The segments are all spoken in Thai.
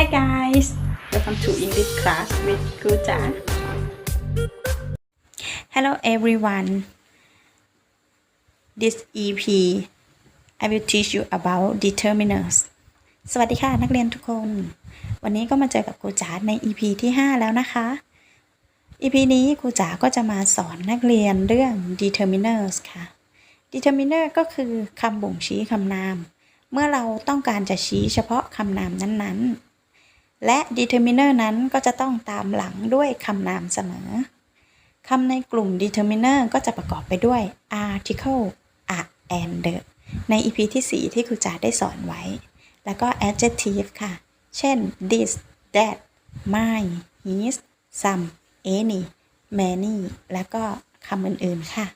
Hi guys welcome to English class with ครูจ๋า Hello everyone this EP I will teach you about determiners สวัสดีค่ะนักเรียนทุกคน วันนี้ก็มาเจอกับครูจ๋าใน EP ที่ 5 แล้วนะคะ EP นี้ครูจ๋าก็จะมาสอนนักเรียนเรื่อง determiners ค่ะ determiner ก็คือคำบ่งชี้คำนาม เมื่อเราต้องการจะชี้เฉพาะคำนามนั้นๆ และ determiner นั้นก็จะต้องตามหลังด้วยคำนามเสมอคำในกลุ่ม determiner ก็จะประกอบไปด้วย article a and the ใน EP ที่ 4 ที่ครูจ๋าได้สอนไว้ แล้วก็ adjective ค่ะ เช่น this that my his some any many แล้วก็คำอื่นๆค่ะ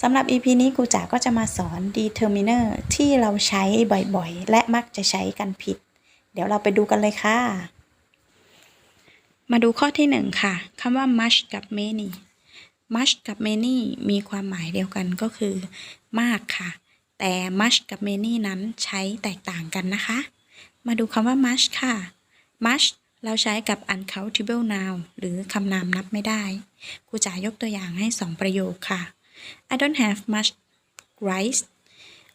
สำหรับ EP นี้ครูจ๋าก็จะมาสอน determiner ที่เราใช้บ่อยๆ และมักจะใช้กันผิด เดี๋ยวเราไปดูกันเลยค่ะ มาดูข้อที่หนึ่งค่ะคำว่า much กับ many much กับ many มีความหมายเดียวกันก็คือ มากค่ะ แต่ much กับ many นั้นใช้แตกต่างกันนะคะ มาดูคำว่า much ค่ะ much เราใช้กับ uncountable noun หรือคำนามนับไม่ได้ครูจ๋ายกตัวอย่างให้สองประโยคค่ะ I don't have much rice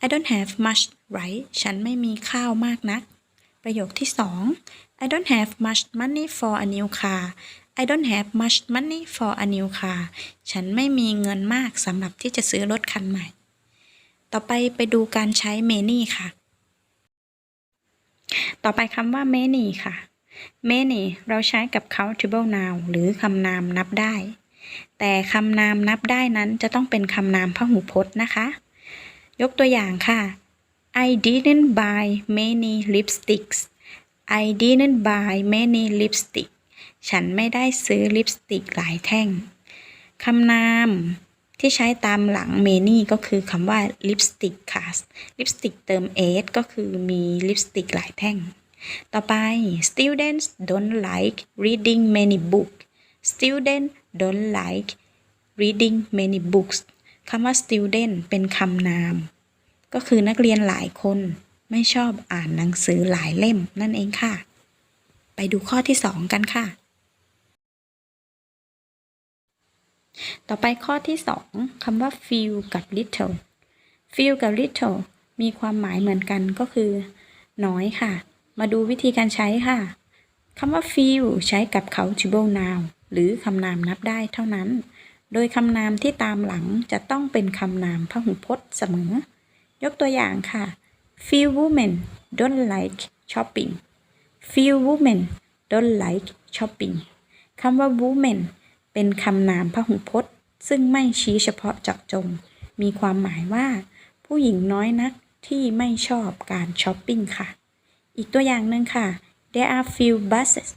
I don't have much rice ฉันไม่มีข้าวมากนัก ประโยคที่สอง I don't have much money for a new car I don't have much money for a new car ฉันไม่มีเงินมากสำหรับที่จะซื้อรถคันใหม่ ต่อไปไปดูการใช้ many ค่ะ ต่อไปคำว่า many ค่ะ many เราใช้กับ countable noun หรือคำนามนับได้ แต่คำนามนับได้นั้นจะต้องเป็นคำนามพหูพจน์นะคะ ยกตัวอย่างค่ะ I didn't buy many lipsticks I didn't buy many lipstick ฉันไม่ได้ซื้อลิปสติกหลายแท่ง คำนามที่ใช้ตามหลัง many ก็คือคำว่า lipstick ค่ะ lipstick เติม s ก็คือมีลิปสติกหลายแท่ง ต่อไป students don't like reading many books student don't like reading many books คำว่า student เป็นคำนาม ก็คือนักเรียนหลายคนไม่ชอบอ่านหนังสือหลายเล่มนั่นเองค่ะ ไปดูข้อที่2กันค่ะ ต่อไปข้อที่2คำว่า few กับ little few กับ little มีความหมายเหมือนกันก็คือ น้อยค่ะ มาดูวิธีการใช้ค่ะคำว่า few ใช้กับ countable noun หรือคำนามนับได้เท่านั้น โดยคำนามที่ตามหลังจะต้องเป็นคำนามพหูพจน์เสมอ ยกตัวอย่างค่ะ few women don't like shopping few women don't like shopping คำว่า women เป็นคำนามพหูพจน์ ซึ่งไม่ชี้เฉพาะเจาะจง มีความหมายว่า ผู้หญิงน้อยนักที่ไม่ชอบการช้อปปิ้งค่ะ อีกตัวอย่างหนึ่งค่ะ there are few buses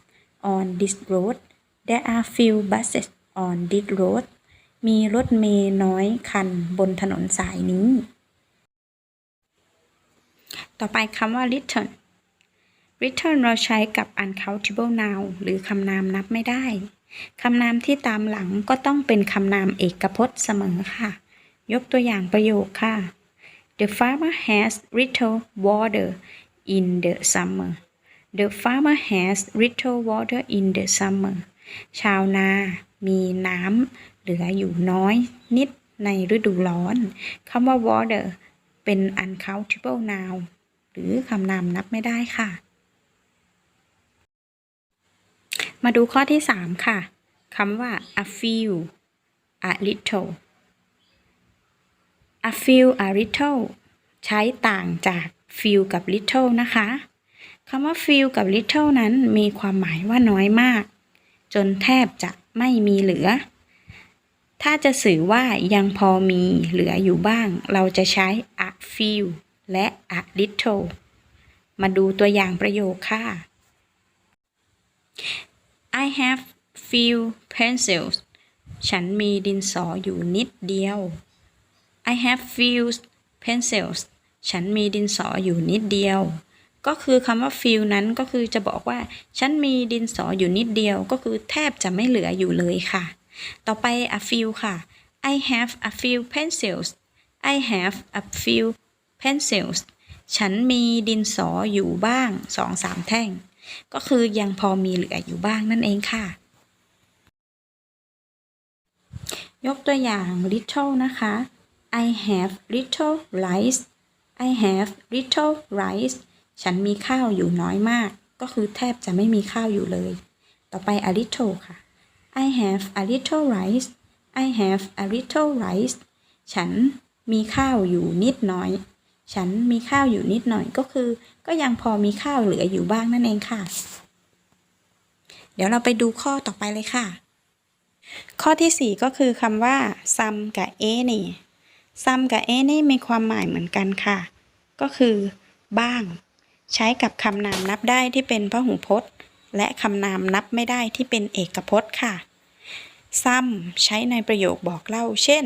on this road there are few buses on this road มีรถเมล์น้อยคันบนถนนสายนี้ ต่อไปคำว่า return return เราใช้กับ uncountable noun หรือคำนามนับไม่ได้ คำนามที่ตามหลังก็ต้องเป็นคำนามเอกพจน์เสมอค่ะ ยกตัวอย่างประโยคค่ะ The farmer has little water in the summer The farmer has little water in the summer ชาวนามีน้ำเหลืออยู่น้อยนิดในฤดูร้อนคำว่า water เป็น uncountable noun หรือคำนามนับไม่ได้ค่ะ มาดูข้อที่ 3 ค่ะคำว่า a few a little a few a little ใช้ต่างจาก few กับ little นะคะคำว่า few กับ little นั้นมีความหมายว่าน้อยมาก จนแทบจะไม่มีเหลือ ถ้าจะสื่อว่ายังพอมีเหลืออยู่บ้าง เราจะใช้ a few และ a little มาดูตัวอย่างประโยคค่ะ I have few pencils ฉันมีดินสออยู่นิดเดียว I have few pencils ฉันมีดินสออยู่นิดเดียว ก็คือคำว่า few นั้นก็คือจะบอกว่า ฉันมีดินสออยู่นิดเดียว ก็คือแทบจะไม่เหลืออยู่เลยค่ะ ต่อไป a few ค่ะ I have a few pencils I have a few pencils ฉันมีดินสออยู่บ้างสองสามแท่ง ก็คือยังพอมีเหลืออยู่บ้างนั่นเองค่ะ ยกตัวอย่าง little นะคะ I have little rice I have little rice ฉันมีข้าวอยู่น้อยมาก ก็คือแทบจะไม่มีข้าวอยู่เลย ต่อไป a little ค่ะ I have a little rice I have a little rice ฉันมีข้าวอยู่นิดหน่อย ฉันมีข้าวอยู่นิดหน่อยก็คือ ก็ยังพอมีข้าวเหลืออยู่บ้างนั่นเองค่ะ เดี๋ยวเราไปดูข้อต่อไปเลยค่ะ ข้อที่ 4 ก็คือคำว่า some กับ any some กับ any มีความหมายเหมือนกันค่ะ ก็คือ บ้าง ใช้กับคำนามนับได้ที่เป็นพหูพจน์ และคำนามนับไม่ได้ที่เป็นเอกพจน์ค่ะ some ใช้ในประโยคบอกเล่า เช่น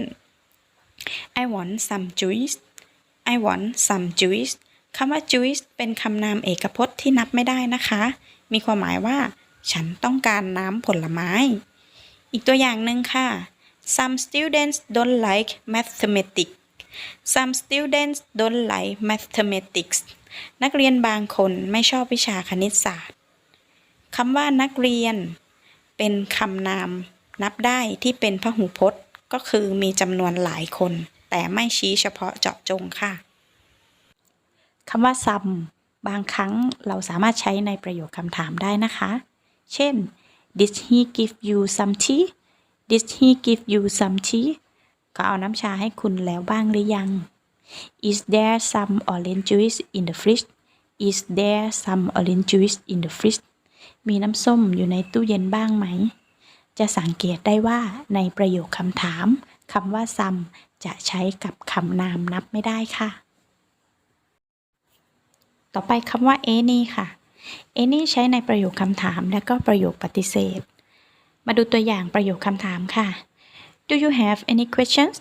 I want some juice I want some juice คำว่า juice เป็นคำนามเอกพจน์ที่นับไม่ได้นะคะ มีความหมายว่า ฉันต้องการน้ำผลไม้ อีกตัวอย่างหนึ่งค่ะ some students don't like mathematics some students don't like mathematics นักเรียนบางคนไม่ชอบวิชาคณิตศาสตร์ คำว่านักเรียน เป็นคำนาม นับได้ที่เป็นพหูพจน์ ก็คือมีจำนวนหลายคน แต่ไม่ชี้เฉพาะเจาะจงค่ะคำว่า some บางครั้งเราสามารถใช้ในประโยคคำถามได้นะคะ เช่น did he give you some tea did he give you some tea ก็เอาน้ำชาให้คุณแล้วบ้างหรือยัง is there some orange juice in the fridge is there some orange juice in the fridge มีน้ำส้มอยู่ในตู้เย็นบ้างไหม จะสังเกตได้ว่าในประโยคคำถามคำว่า some จะใช้กับคำนามนับไม่ได้ค่ะ ต่อไปคำว่า any ค่ะ any ใช้ในประโยคคำถามและก็ประโยคปฏิเสธ มาดูตัวอย่างประโยคคำถามค่ะ Do you have any questions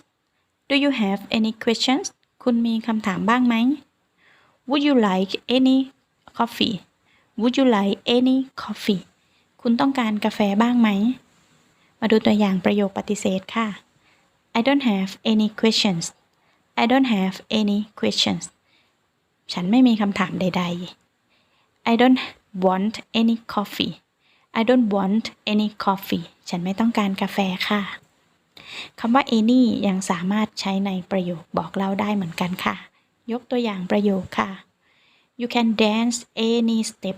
Do you have any questions คุณมีคำถามบ้างไหม Would you like any coffee Would you like any coffee คุณต้องการกาแฟบ้างไหม มาดูตัวอย่างประโยคปฏิเสธค่ะ I don't have any questions I don't have any questions ฉันไม่มีคำถามใด ๆ I don't want any coffee I don't want any coffee ฉันไม่ต้องการกาแฟค่ะ คำว่า any ยังสามารถใช้ในประโยคบอกเล่าได้เหมือนกันค่ะ ยกตัวอย่างประโยคค่ะ You can dance any step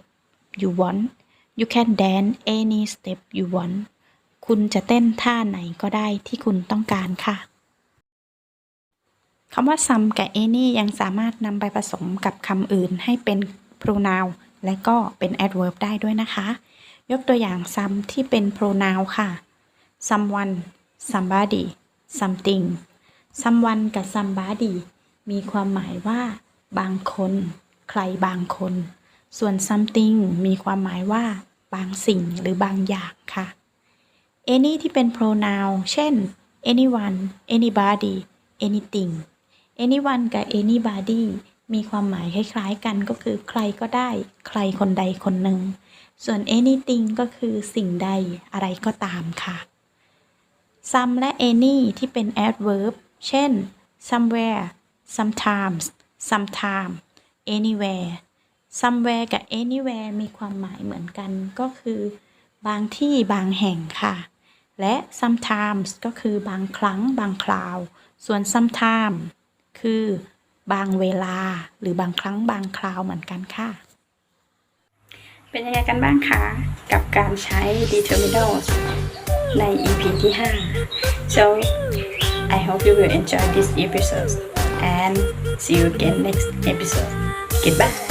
you want You can dance any step you want คุณจะเต้นท่าไหนก็ได้ที่คุณต้องการค่ะคำว่า some กับ any ยังสามารถนำไปผสมกับคำอื่นให้เป็น pronoun และก็เป็น adverb ได้ด้วยนะคะ ยกตัวอย่าง some ที่เป็น pronoun ค่ะ someone somebody something someone กับ somebody มีความหมายว่า บางคน ใครบางคน ส่วน something มีความหมายว่า บางสิ่งหรือบางอย่างค่ะ any ที่เป็น pronoun เช่น anyone anybody anything anyone กับ anybody มีความหมายคล้ายๆกันก็คือใครก็ได้ ใครคนใดคนหนึ่ง ส่วน anything ก็คือสิ่งใดอะไรก็ตามค่ะ some และ any ที่เป็น adverb เช่น somewhere sometimes sometime anywhere somewhere กับ anywhere มีความหมายเหมือนกันก็คือบางที่บางแห่งค่ะ และ sometimes ก็คือบางครั้งบางคราว ส่วน sometime คือบางเวลาหรือบางครั้งบางคราวเหมือนกันค่ะ เป็นยังไงกันบ้างคะ กับการใช้ determinals ใน EP ที่ 5 so I hope you will enjoy this episode and see you again next episode goodbye